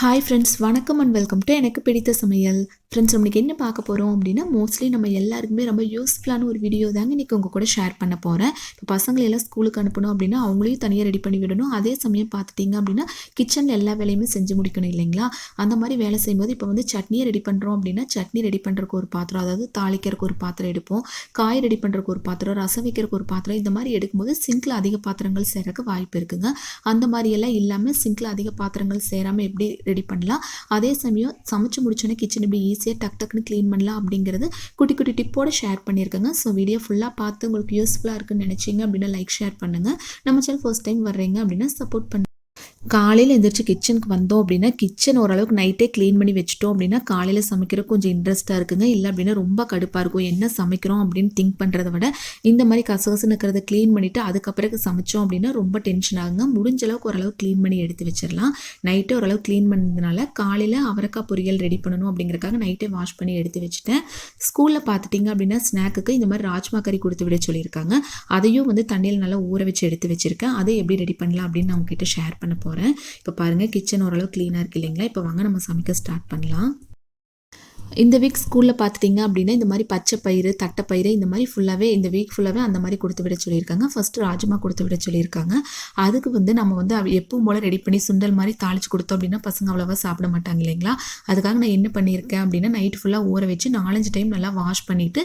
Hi friends வணக்கம் and welcome to எனக்கு பிடித்த சமையல். ஃப்ரெண்ட்ஸ் நம்மளுக்கு என்ன பார்க்க போகிறோம் அப்படின்னா மோஸ்ட்லி நம்ம எல்லாருக்குமே ரொம்ப யூஸ்ஃபுல்லான ஒரு வீடியோ தாங்க இன்றைக்கி உங்கள் கூட ஷேர் பண்ண போகிறேன் இப்போ பசங்களை எல்லாம் ஸ்கூலுக்கு அனுப்பணும் அப்படின்னா அவங்களையும் தனியாக ரெடி பண்ணி விடணும். அதே சமயம் பார்த்துட்டிங்க அப்படின்னா கிச்சனில் எல்லா வேலையுமே செஞ்சு முடிக்கணும் இல்லைங்களா? அந்த மாதிரி வேலை செய்யும்போது இப்போ வந்து சட்னியை ரெடி பண்ணுறோம் அப்படின்னா சட்னி ரெடி பண்ணுறக்கு ஒரு பாத்திரம் அதாவது தாளிக்கிறதுக்கு ஒரு பாத்திரம் எடுப்போம். காய் ரெடி பண்ணுறக்கு ஒரு பாத்திரம் ரசம் வைக்கிறதுக்கு ஒரு பாத்திரம் இந்த மாதிரி எடுக்கும்போது சிங்கில் அதிக பாத்திரங்கள் சேரக்கு வாய்ப்பு இருக்குங்க. அந்த மாதிரியெல்லாம் இல்லாமல் சிங்கில் அதிக பாத்திரங்கள் சேராமல் எப்படி ரெடி பண்ணலாம்? அதே சமயம் சமைச்சு முடிச்சோன்னே கிச்சன் இப்படி ஈஸியாக டக் டக்குன்னு க்ளீன் பண்ணலாம் அப்படிங்கிறது குட்டி குட்டி டிப்போட ஷேர் பண்ணியிருக்கேங்க ஸோ வீடியோ ஃபுல்லாக பார்த்து உங்களுக்கு யூஸ்ஃபுல்லாக இருக்குன்னு நினச்சிங்க அப்படின்னா லைக் ஷேர் பண்ணுங்கள் நம்ம சேனல் ஃபர்ஸ்ட் டைம் வர்றீங்க அப்படின்னா சப்போர்ட் பண்ணுங்க. காலையில் எழுந்திரிச்சு கிச்சனுக்கு வந்தோம் அப்படின்னா கிச்சன் ஓரளவுக்கு நைட்டே க்ளீன் பண்ணி வச்சுட்டோம் அப்படின்னா காலையில் சமைக்கிற கொஞ்சம் இன்ட்ரெஸ்ட்டாக இருக்குங்க. இல்லை அப்படின்னா ரொம்ப கடுப்பாக இருக்கும். என்ன சமைக்கிறோம் அப்படின்னு திங்க் பண்ணுறத விட இந்த மாதிரி கசகசன்னு இருக்கிறத க்ளீன் பண்ணிவிட்டு அதுக்கப்புறம் சமைச்சோம் அப்படின்னா ரொம்ப டென்ஷன் ஆகுங்க. முடிஞ்ச அளவுக்கு ஓரளவு க்ளீன் பண்ணி எடுத்து வச்சிடலாம். நைட்டே ஓரளவு க்ளீன் பண்ணதுனால காலையில் அவரைக்காய் பொரியல் ரெடி பண்ணணும் அப்படிங்கிறக்காக நைட்டே வாஷ் பண்ணி எடுத்து வச்சுட்டேன். ஸ்கூலில் பார்த்துட்டிங்க அப்படின்னா ஸ்நாக்குக்கு இந்த மாதிரி ராஜ்மா கறி கொடுத்து விட சொல்லியிருக்காங்க. அதையும் வந்து தண்ணியில் நல்லா ஊற வச்சு எடுத்து வச்சுருக்கேன். அதை எப்படி ரெடி பண்ணலாம் அப்படின்னு நான் உங்ககிட்ட ஷேர் பண்ண போகிறேன் போகிறேன் இப்போ பாருங்கள் கிச்சன் ஓரளவு க்ளீனாக இருக்குது இல்லைங்களா? இப்போ வாங்க நம்ம சமைக்க ஸ்டார்ட் பண்ணலாம். இந்த வீக் ஸ்கூலில் பார்த்துட்டிங்க அப்படின்னா இந்த மாதிரி பச்சை பயிறு தட்டைப்பயிறு இந்த மாதிரி ஃபுல்லாகவே இந்த வீக் ஃபுல்லாகவே அந்த மாதிரி கொடுத்து விட சொல்லியிருக்காங்க. ஃபஸ்ட்டு ராஜ்மா கொடுத்து விட சொல்லியிருக்காங்க. அதுக்கு வந்து நம்ம வந்து எப்பவும் போல் ரெடி பண்ணி சுண்டல் மாதிரி தாளித்து கொடுத்தோம் அப்படின்னா பசங்க அவ்வளோவா சாப்பிட மாட்டாங்க இல்லைங்களா? அதுக்காக நான் என்ன பண்ணியிருக்கேன் அப்படின்னா நைட் ஃபுல்லாக ஊற வச்சு நாலஞ்சு டைம் நல்லா வாஷ் பண்ணிவிட்டு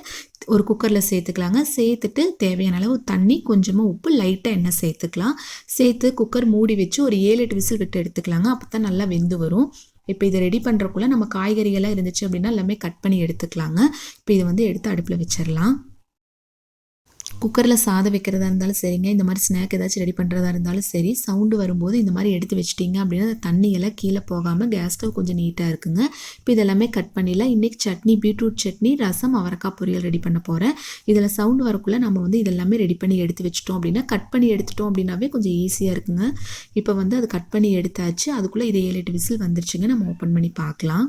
ஒரு குக்கரில் சேர்த்துக்கலாங்க. சேர்த்துட்டு தேவையான அளவு தண்ணி கொஞ்சமாக உப்பு லைட்டாக எண்ணெய் சேர்த்துக்கலாம். சேர்த்து குக்கர் மூடி வச்சு ஒரு ஏழு எட்டு விசில் விட்டு எடுத்துக்கலாங்க. அப்போ தான் நல்லா வெந்து வரும். இப்போ இதை ரெடி பண்ணுறக்குள்ளே நம்ம காய்கறிகள்லாம் இருந்துச்சு அப்படின்னா எல்லாமே கட் பண்ணி எடுத்துக்கலாங்க. இப்போ இதை வந்து எடுத்து அடுப்பில் வச்சிடலாம் குக்கரில் சாதம் வைக்கிறதா இருந்தாலும் சரிங்க. இந்த மாதிரி ஸ்நாக் ஏதாச்சும் ரெடி பண்ணுறதா இருந்தாலும் சரி. சவுண்டு வரும்போது இந்த மாதிரி எடுத்து வச்சிட்டிங்க அப்படின்னா அந்த தண்ணியெல்லாம் கீழே போகாமல் கேஸ் ஸ்டவ் கொஞ்சம் நீட்டாக இருக்குங்க. இப்போ இதெல்லாமே கட் பண்ணிடலாம். இன்றைக்கி சட்னி பீட்ரூட் சட்னி ரசம் அவரக்காய் பொரியல் ரெடி பண்ண போகிறேன் இதில் சவுண்டு வரக்குள்ளே நம்ம வந்து இதெல்லாமே ரெடி பண்ணி எடுத்து வச்சிட்டோம் அப்படின்னா கட் பண்ணி எடுத்துட்டோம் அப்படின்னாவே கொஞ்சம் ஈஸியாக இருக்குங்க. இப்போ வந்து அது கட் பண்ணி எடுத்தாச்சு. அதுக்குள்ளே இதை ஏழு எட்டு விசில் வந்துருச்சுங்க. நம்ம ஓப்பன் பண்ணி பார்க்கலாம்.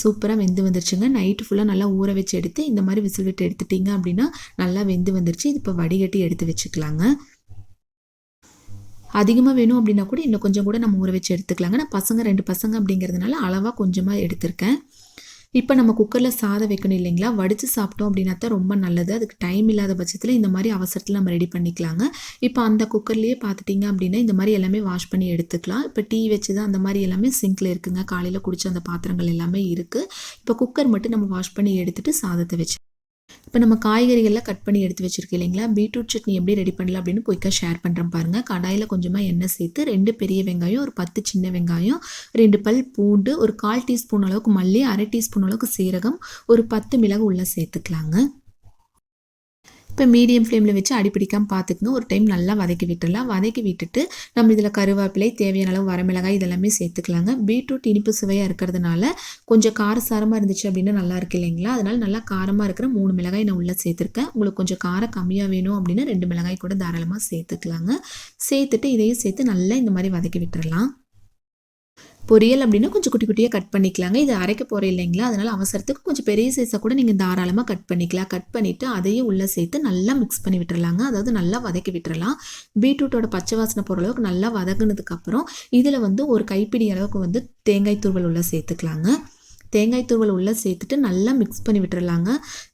சூப்பராக வெந்து வந்துருச்சுங்க. நைட்டு ஃபுல்லாக நல்லா ஊற வச்சு எடுத்து இந்த மாதிரி விசில் விட்டு எடுத்துட்டிங்க அப்படின்னா நல்லா வெந்து வந்துருச்சு. இது இப்போ வடிகட்டி எடுத்து வச்சுக்கலாங்க. அதிகமாக வேணும் அப்படின்னா கூட இன்னும் கொஞ்சம் கூட நம்ம ஊற வச்சு எடுத்துக்கலாங்க. நான் பசங்க ரெண்டு பசங்க அப்படிங்கிறதுனால அளவாக கொஞ்சமாக எடுத்திருக்கேன். இப்போ நம்ம குக்கரில் சாதம் வைக்கணும் இல்லைங்களா? வடித்து சாப்பிட்டோம் அப்படின்னா தான் ரொம்ப நல்லது. அதுக்கு டைம் இல்லாத பட்சத்தில் இந்த மாதிரி அவசரத்தில் நம்ம ரெடி பண்ணிக்கலாங்க. இப்போ அந்த குக்கர்லேயே பார்த்துட்டிங்க அப்படின்னா இந்த மாதிரி எல்லாமே வாஷ் பண்ணி எடுத்துக்கலாம். இப்போ டீ வச்சு தான் அந்த மாதிரி எல்லாமே சிங்கில் இருக்குங்க. காலையில் குடித்த அந்த பாத்திரங்கள் எல்லாமே இருக்குது இப்போ குக்கர் மட்டும் நம்ம வாஷ் பண்ணி எடுத்துகிட்டு சாதத்தை வச்சு இப்போ நம்ம காய்கறிகள்லாம் கட் பண்ணி எடுத்து வச்சுருக்கோம் இல்லைங்களா? பீட்ரூட் சட்னி எப்படி ரெடி பண்ணலாம் அப்படின்னு குயிக்காக ஷேர் பண்ணுறேன் பாருங்கள் கடாயில் கொஞ்சமாக எண்ணெய் சேர்த்து ரெண்டு பெரிய வெங்காயம் ஒரு பத்து சின்ன வெங்காயம் ரெண்டு பல் பூண்டு ஒரு கால் டீஸ்பூன் அளவுக்கு மல்லி அரை டீஸ்பூன் அளவுக்கு சீரகம் ஒரு பத்து மிளகு உள்ளே சேர்த்துக்கலாங்க. இப்போ மீடியம் ஃப்ளேமில் வச்சு அடிப்பிடிக்காமல் பார்த்துக்கணும் ஒரு டைம் நல்லா வதக்கி விட்டுடலாம். வதக்கி விட்டுட்டு நம்ம இதில் கருவேப்பிலை தேவையான அளவு வரமிளகாய் இதெல்லாமே சேர்த்துக்கலாங்க. பீட்ரூட் இனிப்பு சுவையாக இருக்கிறதுனால கொஞ்சம் காரசாரமாக இருந்துச்சு அப்படின்னா நல்லா இருக்கு இல்லைங்களா? அதனால் நல்லா காரமாக இருக்கிற மூணு மிளகாய் நான் உள்ளே சேர்த்துருக்கேன். உங்களுக்கு கொஞ்சம் காரம் கம்மியாக வேணும் அப்படின்னா ரெண்டு மிளகாய் கூட தாராளமாக சேர்த்துக்கலாங்க. சேர்த்துட்டு இதையும் சேர்த்து நல்லா இந்த மாதிரி வதக்கி விட்டுறலாம். பொரியல் அப்படின்னா கொஞ்சம் குட்டி குட்டியாக கட் பண்ணிக்கலாங்க. இது அரைக்க போகிற இல்லைங்களா? அதனால் அவசரத்துக்கு கொஞ்சம் பெரிய சைஸாக கூட நீங்கள் தாராளமாக கட் பண்ணிக்கலாம். கட் பண்ணிவிட்டு அதையும் உள்ளே சேர்த்து நல்லா மிக்ஸ் பண்ணி விட்டுறலாங்க. அதாவது நல்லா வதக்கி விட்டுறலாம். பீட்ரூட்டோட பச்சை வாசனை போகிற அளவுக்கு நல்லா வதங்கினதுக்கப்புறம் இதில் வந்து ஒரு கைப்பிடி அளவுக்கு வந்து தேங்காய் துருவல் உள்ளே சேர்த்துக்கலாங்க. தேங்காய் தூவல் உள்ளே சேர்த்துட்டு நல்லா மிக்ஸ் பண்ணி விட்டுறலாங்க.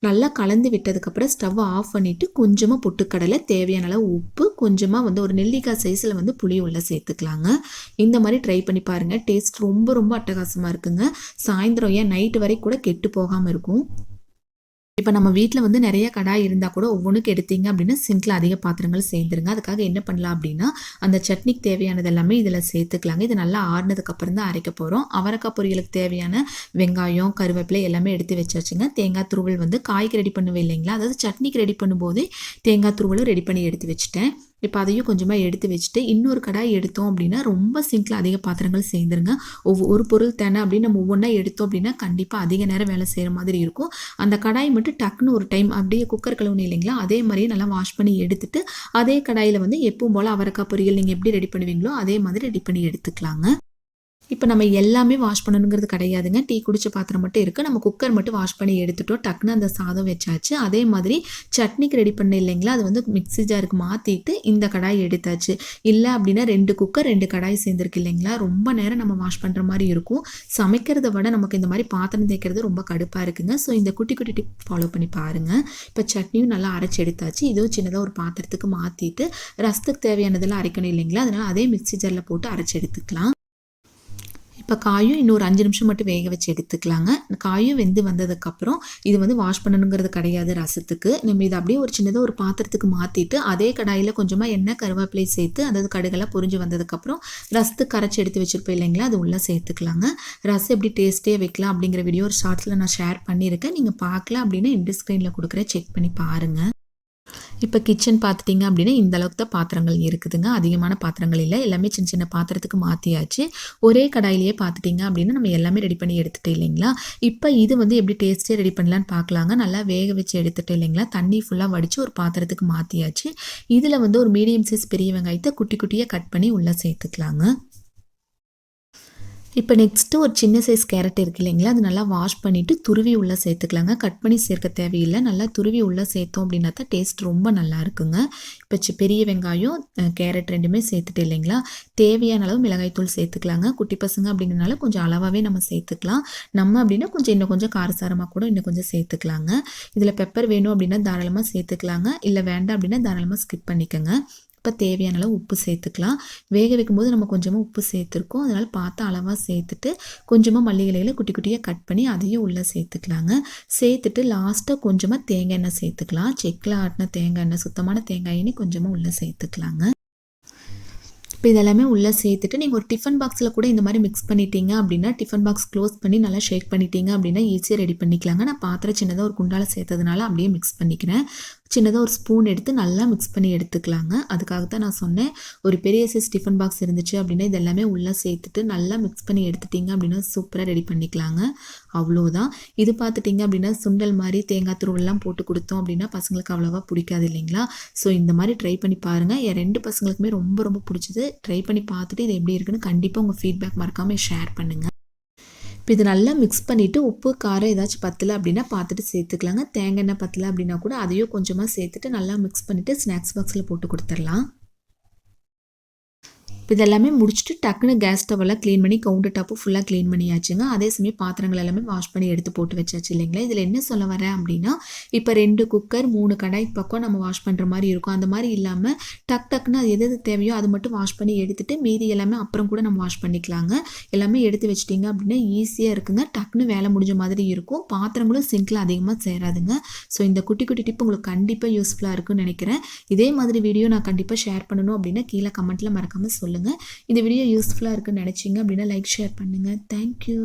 நல்லா கலந்து விட்டதுக்கப்புறம் ஸ்டவ் ஆஃப் பண்ணிவிட்டு கொஞ்சமாக பொட்டுக்கடலை தேவையான அளவு உப்பு கொஞ்சமாக வந்து ஒரு நெல்லிக்காய் சைஸில் வந்து புளி உள்ளே சேர்த்துக்கலாங்க. இந்த மாதிரி ட்ரை பண்ணி பாருங்கள் டேஸ்ட் ரொம்ப ரொம்ப அட்டகாசமாக இருக்குங்க. சாயந்தரம் ஏன் நைட்டு வரை கூட கெட்டு போகாமல் இருக்கும். இப்போ நம்ம வீட்டில் வந்து நிறைய கடாய் இருந்தால் கூட ஒவ்வொன்றுக்கு எடுத்தீங்க அப்படின்னா சிங்கில் அதிக பாத்திரங்கள் சேர்ந்துருங்க. அதுக்காக என்ன பண்ணலாம் அப்படின்னா அந்த சட்னிக்கு தேவையானது எல்லாமே இதில் சேர்த்துக்கலாங்க. இது நல்லா ஆறுனதுக்கப்புறம் தான் அரைக்க போகிறோம் அவரக்காய் பொரியலுக்கு தேவையான வெங்காயம் கருவேப்பிலை எல்லாமே எடுத்து வச்சாச்சுங்க. தேங்காய் துருவல் வந்து காய்க்கு ரெடி பண்ணுவேன் இல்லைங்களா? அதாவது சட்னிக்கு ரெடி பண்ணும்போதே தேங்காய் துருவலும் ரெடி பண்ணி எடுத்து வச்சுட்டேன். இப்போ அதையும் கொஞ்சமாக எடுத்து வச்சுட்டு இன்னொரு கடாய் எடுத்தோம் அப்படின்னா ரொம்ப சிங்கில் அதிக பாத்திரங்கள் சேர்ந்துருங்க. ஒவ்வொரு பொருள் தானே அப்படின்னு நம்ம ஒவ்வொன்றா எடுத்தோம் அப்படின்னா கண்டிப்பாக அதிக நேரம் வேலை செய்கிற மாதிரி இருக்கும். அந்த கடாய் மட்டும் டக்குன்னு ஒரு டைம் அப்படியே குக்கர் கழுவுனு இல்லைங்களா? அதே மாதிரியே நல்லா வாஷ் பண்ணி எடுத்துட்டு அதே கடாயில் வந்து எப்பவும் போல் அவரக்காய் பொரியல் நீங்கள் எப்படி ரெடி பண்ணுவீங்களோ அதே மாதிரி ரெடி பண்ணி எடுத்துக்கலாங்க. இப்போ நம்ம எல்லாமே வாஷ் பண்ணணுங்கிறது கிடையாதுங்க. டீ குடிச்ச பாத்திரம் மட்டும் இருக்குது நம்ம குக்கர் மட்டும் வாஷ் பண்ணி எடுத்துட்டோம். டக்குன்னு அந்த சாதம் வச்சாச்சு. அதே மாதிரி சட்னிக்கு ரெடி பண்ண இல்லைங்களா? அது வந்து மிக்ஸி ஜாருக்கு மாற்றிட்டு இந்த கடாய் எடுத்தாச்சு. இல்லை அப்படின்னா ரெண்டு குக்கர் ரெண்டு கடாய் சேர்ந்துருக்கு இல்லைங்களா? ரொம்ப நேரம் நம்ம வாஷ் பண்ணுற மாதிரி இருக்கும். சமைக்கிறத விட நமக்கு இந்த மாதிரி பாத்திரம் தேய்க்கிறது ரொம்ப கடுப்பாக இருக்குங்க. ஸோ இந்த குட்டி குட்டி டிப் ஃபாலோ பண்ணி பாருங்கள் இப்போ சட்னியும் நல்லா அரைச்சி எடுத்தாச்சு. இதுவும் சின்னதாக ஒரு பாத்திரத்துக்கு மாற்றிட்டு ரசத்துக்கு தேவையானதெல்லாம் அரைக்கணும் இல்லைங்களா? அதனால் அதே மிக்ஸி ஜாரில் போட்டு அரைச்சி எடுத்துக்கலாம். இப்போ காயும் இன்னொரு அஞ்சு நிமிஷம் மட்டும் வேக வச்சு எடுத்துக்கலாங்க. காயும் வெந்து வந்ததுக்கப்புறம் இது வந்து வாஷ் பண்ணணுங்கிறது கிடையாது ரசத்துக்கு. நம்ம இதை அப்படியே ஒரு சின்னதாக ஒரு பாத்திரத்துக்கு மாற்றிட்டு அதே கடாயில் கொஞ்சமாக எண்ணெய் கருவேப்பிலை சேர்த்து அதாவது கடுகெல்லாம் பொரிஞ்சு வந்ததுக்கப்புறம் ரசத்துக்கு கரைச்சி எடுத்து வச்சுருப்போம் இல்லைங்களா அது உள்ளே சேர்த்துக்கலாங்க. ரசம் எப்படி டேஸ்ட்டே வைக்கலாம் அப்படிங்கிற வீடியோ ஒரு ஷார்ட்ஸில் நான் ஷேர் பண்ணியிருக்கேன். நீங்கள் பார்க்கல அப்படின்னா இந்த ஸ்க்ரீனில் கொடுக்குற செக் பண்ணி பாருங்கள் இப்போ கிச்சன் பார்த்துட்டிங்க அப்படின்னா இந்த அளவுக்கு தான் பாத்திரங்கள் இருக்குதுங்க. அதிகமான பாத்திரங்கள் இல்லை. எல்லாமே சின்ன சின்ன பாத்திரத்துக்கு மாற்றியாச்சு ஒரே கடாயிலேயே பார்த்துட்டிங்க அப்படின்னா நம்ம எல்லாமே ரெடி பண்ணி எடுத்துகிட்டு இல்லைங்களா? இப்போ இது வந்து எப்படி டேஸ்ட்டே ரெடி பண்ணலான்னு பார்க்கலாங்க நல்லா வேக வச்சு எடுத்துகிட்டு இல்லைங்களா? தண்ணி ஃபுல்லாக வடித்து ஒரு பாத்திரத்துக்கு மாற்றியாச்சு இதில் வந்து ஒரு மீடியம் சைஸ் பெரிய வெங்காயத்தை குட்டி குட்டியாக கட் பண்ணி உள்ளே சேர்த்துக்கலாங்க. இப்போ நெக்ஸ்ட்டு ஒரு சின்ன சைஸ் கேரட் இருக்கு இல்லைங்களா? அது நல்லா வாஷ் பண்ணிவிட்டு துருவி உள்ளே சேர்த்துக்கலாங்க. கட் பண்ணி சேர்க்க தேவையில்லை. நல்லா துருவி உள்ளே சேர்த்தோம் அப்படின்னா தான் டேஸ்ட் ரொம்ப நல்லா இருக்குங்க. இப்போ பெரிய வெங்காயம் கேரட் ரெண்டுமே சேர்த்துட்டு இல்லைங்களா? தேவையான அளவு மிளகாய்த்தூள் சேர்த்துக்கலாங்க. குட்டி பசங்க அப்படிங்கிறனால கொஞ்சம் அளவாகவே நம்ம சேர்த்துக்கலாம். நம்ம அப்படின்னா கொஞ்சம் இன்னும் கொஞ்சம் காரசாரமாக கூட இன்னும் கொஞ்சம் சேர்த்துக்கலாங்க. இதில் பெப்பர் வேணும் அப்படின்னா தாராளமாக சேர்த்துக்கலாங்க. இல்லை வேண்டாம் அப்படின்னா தாராளமாக ஸ்கிப் பண்ணிக்கோங்க. இப்போ தேவையான அளவு உப்பு சேர்த்துக்கலாம். வேக வைக்கும்போது நம்ம கொஞ்சமாக உப்பு சேர்த்துருக்கோம். அதனால் பார்த்து அளவாக சேர்த்துட்டு கொஞ்சமாக மல்லி இலைகளை குட்டி குட்டியாக கட் பண்ணி அதையும் உள்ளே சேர்த்துக்கலாங்க. சேர்த்துட்டு லாஸ்ட்டாக கொஞ்சமாக தேங்காய் எண்ணெய் சேர்த்துக்கலாம். செக்கில் ஆட்டின தேங்காய் எண்ணெய் சுத்தமான தேங்காய் எண்ணெய் கொஞ்சமாக உள்ளே சேர்த்துக்கலாங்க. இப்போ இதெல்லாமே உள்ளே சேர்த்துட்டு நீங்கள் ஒரு டிஃபன் பாக்ஸில் கூட இந்த மாதிரி மிக்ஸ் பண்ணிட்டீங்க அப்படின்னா டிஃபன் பாக்ஸ் க்ளோஸ் பண்ணி நல்லா ஷேக் பண்ணிட்டீங்க அப்படின்னா ஈஸியாக ரெடி பண்ணிக்கலாங்க. நான் பாத்திரம் சின்னதாக ஒரு குண்டால் சேர்த்ததுனால அப்படியே மிக்ஸ் பண்ணிக்கிறேன். சின்னதாக ஒரு ஸ்பூன் எடுத்து நல்லா மிக்ஸ் பண்ணி எடுத்துக்கலாங்க. அதுக்காக தான் நான் சொன்னேன் ஒரு பெரிய சைஸ் டிஃபன் பாக்ஸ் இருந்துச்சு அப்படின்னா இதெல்லாமே உள்ளே சேர்த்துட்டு நல்லா மிக்ஸ் பண்ணி எடுத்துட்டிங்க அப்படின்னா சூப்பராக ரெடி பண்ணிக்கலாங்க. அவ்வளோதான். இது பார்த்துட்டிங்க அப்படின்னா சுண்டல் மாதிரி தேங்காய் துருவெல்லாம் போட்டு கொடுத்தோம் அப்படின்னா பசங்களுக்கு அவ்வளோவா பிடிக்காது இல்லைங்களா? ஸோ இந்த மாதிரி ட்ரை பண்ணி பாருங்கள் என் ரெண்டு பசங்களுக்குமே ரொம்ப ரொம்ப பிடிச்சது. ட்ரை பண்ணி பார்த்துட்டு இது எப்படி இருக்குன்னு கண்டிப்பாக உங்கள் ஃபீட்பேக் மறக்காமல் ஷேர் பண்ணுங்கள் இப்போ இது நல்லா மிக்ஸ் பண்ணிவிட்டு உப்பு காரம் ஏதாச்சும் பத்தலை அப்படின்னா பார்த்துட்டு சேர்த்துக்கலாங்க. தேங்காய் எண்ணெய் பத்தலை அப்படின்னா கூட அதையும் கொஞ்சமாக சேர்த்துட்டு நல்லா மிக்ஸ் பண்ணிவிட்டு ஸ்நாக்ஸ் பாக்ஸில் போட்டு கொடுத்துடலாம். இப்போ இதெல்லாமே முடிச்சுட்டு டக்குன்னு கேஸ் ஸ்டவெல்லாம் க்ளீன் பண்ணி கவுண்டர் டாப்பு ஃபுல்லாக க்ளீன் பண்ணியாச்சுங்க. அதே சமயம் பாத்திரங்கள் எல்லாமே வாஷ் பண்ணி எடுத்து போட்டு வச்சாச்சு இல்லைங்களா? இதில் என்ன சொல்ல வரேன் அப்படின்னா இப்போ ரெண்டு குக்கர் மூணு கடாய் பக்கம் நம்ம வாஷ் பண்ணுற மாதிரி இருக்கும். அந்த மாதிரி இல்லாமல் டக் டக்குன்னு அது எது எது தேவையோ அது மட்டும் வாஷ் பண்ணி எடுத்துகிட்டு மீதி எல்லாமே அப்புறம் கூட நம்ம வாஷ் பண்ணிக்கலாங்க. எல்லாமே எடுத்து வச்சிட்டிங்க அப்படின்னா ஈஸியாக இருக்குங்க. டக்குன்னு வேலை முடிஞ்ச மாதிரி இருக்கும். பாத்திரங்களும் சிங்கில் அதிகமாக சேராதுங்க. ஸோ இந்த குட்டி குட்டி டிப் உங்களுக்கு கண்டிப்பாக யூஸ்ஃபுல்லாக இருக்குன்னு நினைக்கிறேன். இதே மாதிரி வீடியோ நான் கண்டிப்பாக ஷேர் பண்ணணும் அப்படின்னா கீழே கமெண்ட்டில் மறக்காமல் சொல்லுங்கள் சொல்லுங்கள் இந்த வீடியோ யூஸ்ஃபுல்லாக இருக்குன்னு நினச்சிங்க அப்படின்னா லைக் ஷேர் பண்ணுங்கள் தேங்க்யூ